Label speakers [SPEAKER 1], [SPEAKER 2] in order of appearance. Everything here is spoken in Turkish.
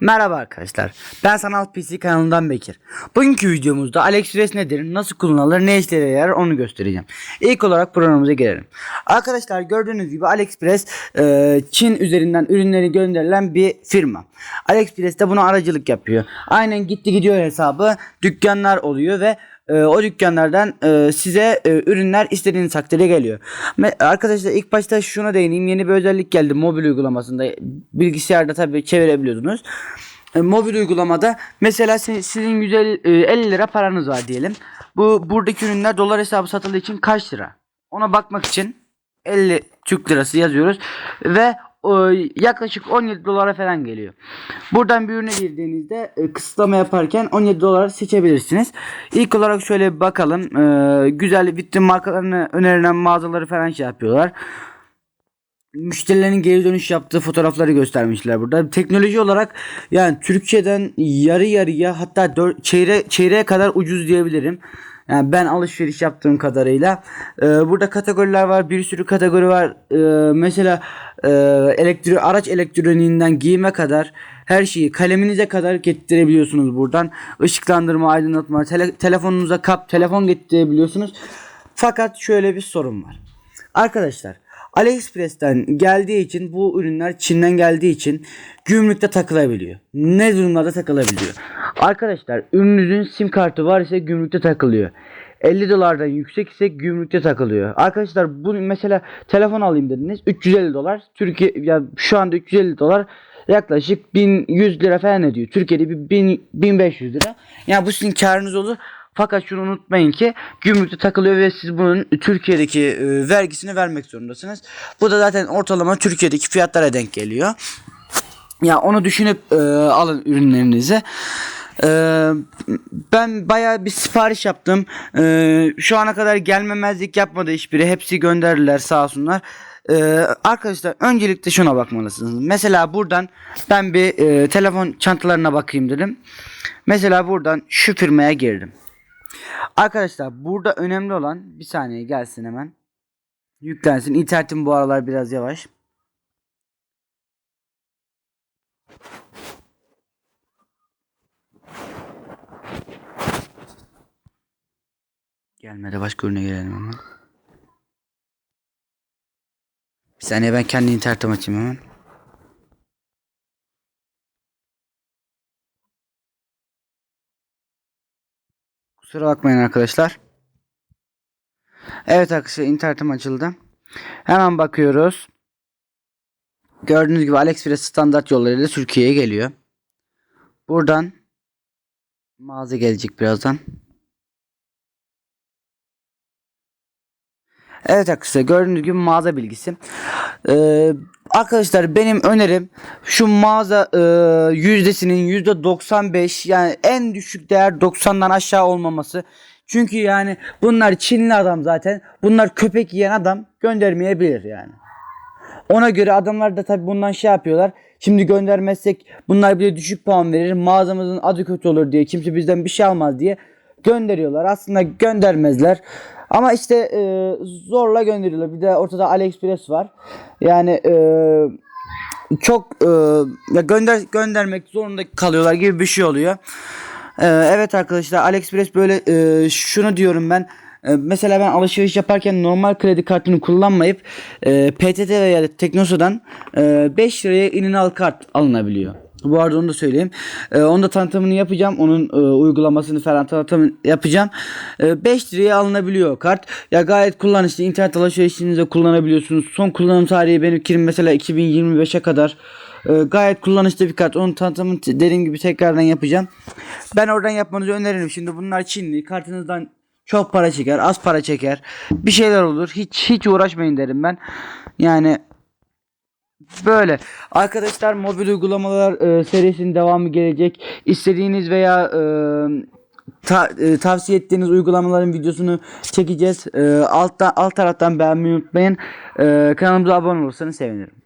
[SPEAKER 1] Merhaba arkadaşlar. Ben Sanal PC kanalından Bekir. Bugünkü videomuzda AliExpress nedir, nasıl kullanılır, ne işlere yarar onu göstereceğim. İlk olarak programımıza gelelim. Arkadaşlar gördüğünüz gibi AliExpress e, Çin üzerinden ürünleri gönderilen bir firma. AliExpress de buna aracılık yapıyor. Aynen gitti gidiyor hesabı dükkanlar oluyor ve e, o dükkanlardan e, size e, ürünler istediğiniz takdirde geliyor. Arkadaşlar ilk başta şuna değineyim. Yeni bir özellik geldi mobil uygulamasında. Bilgisayarda tabii çevirebiliyordunuz. E, mobil uygulamada mesela si- sizin 150 e, 50 lira paranız var diyelim. Bu buradaki ürünler dolar hesabı satıldığı için kaç lira? Ona bakmak için 50 Türk lirası yazıyoruz ve yaklaşık 17 dolara falan geliyor. Buradan bir ürüne girdiğinizde e, kısıtlama yaparken 17 dolar seçebilirsiniz. İlk olarak şöyle bir bakalım. E, güzel vitrin markalarını önerilen mağazaları falan şey yapıyorlar. Müşterilerin geri dönüş yaptığı fotoğrafları göstermişler burada. Teknoloji olarak yani Türkiye'den yarı yarıya hatta dör, çeyre, çeyreğe kadar ucuz diyebilirim. Yani ben alışveriş yaptığım kadarıyla. Ee, burada kategoriler var. Bir sürü kategori var. Ee, mesela e, elektro araç elektroniğinden giyime kadar her şeyi kaleminize kadar getirebiliyorsunuz buradan. Işıklandırma, aydınlatma, tele, telefonunuza kap, telefon getirebiliyorsunuz. Fakat şöyle bir sorun var. Arkadaşlar AliExpress'ten geldiği için bu ürünler Çin'den geldiği için gümrükte takılabiliyor. Ne durumlarda takılabiliyor? Arkadaşlar ürününüzün sim kartı var ise gümrükte takılıyor. 50 dolardan yüksek ise gümrükte takılıyor. Arkadaşlar bu mesela telefon alayım dediniz 350 dolar. Türkiye ya şu anda 350 dolar yaklaşık 1100 lira falan ediyor. Türkiye'de bir 1000, 1500 lira. Yani bu sizin karınız olur. Fakat şunu unutmayın ki gümrükte takılıyor ve siz bunun Türkiye'deki e, vergisini vermek zorundasınız. Bu da zaten ortalama Türkiye'deki fiyatlara denk geliyor. Ya onu düşünüp e, alın ürünlerinizi. E, ben bayağı bir sipariş yaptım. E, şu ana kadar gelmemezlik yapmadı hiçbiri. Hepsi gönderdiler sağ olsunlar. E, arkadaşlar öncelikle şuna bakmalısınız. Mesela buradan ben bir e, telefon çantalarına bakayım dedim. Mesela buradan şu firmaya girdim. Arkadaşlar burada önemli olan bir saniye gelsin hemen. Yüklensin. İnternetim bu aralar biraz yavaş. Gelmedi başka ürüne gelelim hemen. Bir saniye ben kendi internetimi açayım hemen. Kusura bakmayın arkadaşlar. Evet arkadaşlar internetim açıldı. Hemen bakıyoruz. Gördüğünüz gibi AliExpress standart yollarıyla Türkiye'ye geliyor. Buradan mağaza gelecek birazdan. Evet arkadaşlar gördüğünüz gibi mağaza bilgisi. Ee, arkadaşlar benim önerim şu mağaza e, yüzdesinin yüzde 95 yani en düşük değer 90'dan aşağı olmaması. Çünkü yani bunlar Çinli adam zaten. Bunlar köpek yiyen adam göndermeyebilir yani. Ona göre adamlar da tabi bundan şey yapıyorlar. Şimdi göndermezsek bunlar bize düşük puan verir. Mağazamızın adı kötü olur diye kimse bizden bir şey almaz diye gönderiyorlar. Aslında göndermezler. Ama işte e, zorla gönderiyorlar. Bir de ortada AliExpress var. Yani e, çok e, ya gönder göndermek zorunda kalıyorlar gibi bir şey oluyor. E, evet arkadaşlar AliExpress böyle e, şunu diyorum ben. E, Mesela ben alışveriş yaparken normal kredi kartını kullanmayıp e, PTT veya da Teknosa'dan e, 5 liraya inanal kart alınabiliyor. Bu arada onu da söyleyeyim. E, onu da tanıtımını yapacağım. Onun e, uygulamasını falan tanıtımını yapacağım. E, 5 liraya alınabiliyor kart. Ya gayet kullanışlı. İnternet alışverişinizde kullanabiliyorsunuz. Son kullanım tarihi benimkinin mesela 2025'e kadar. E, gayet kullanışlı bir kart. Onun tanıtımını dediğim gibi tekrardan yapacağım. Ben oradan yapmanızı öneririm. Şimdi bunlar Çinli. Kartınızdan çok para çeker, az para çeker. Bir şeyler olur. Hiç hiç uğraşmayın derim ben. Yani Böyle. Arkadaşlar mobil uygulamalar e, serisinin devamı gelecek. İstediğiniz veya e, ta- e, tavsiye ettiğiniz uygulamaların videosunu çekeceğiz. E, altta, alt taraftan beğenmeyi unutmayın. E, kanalımıza abone olursanız sevinirim.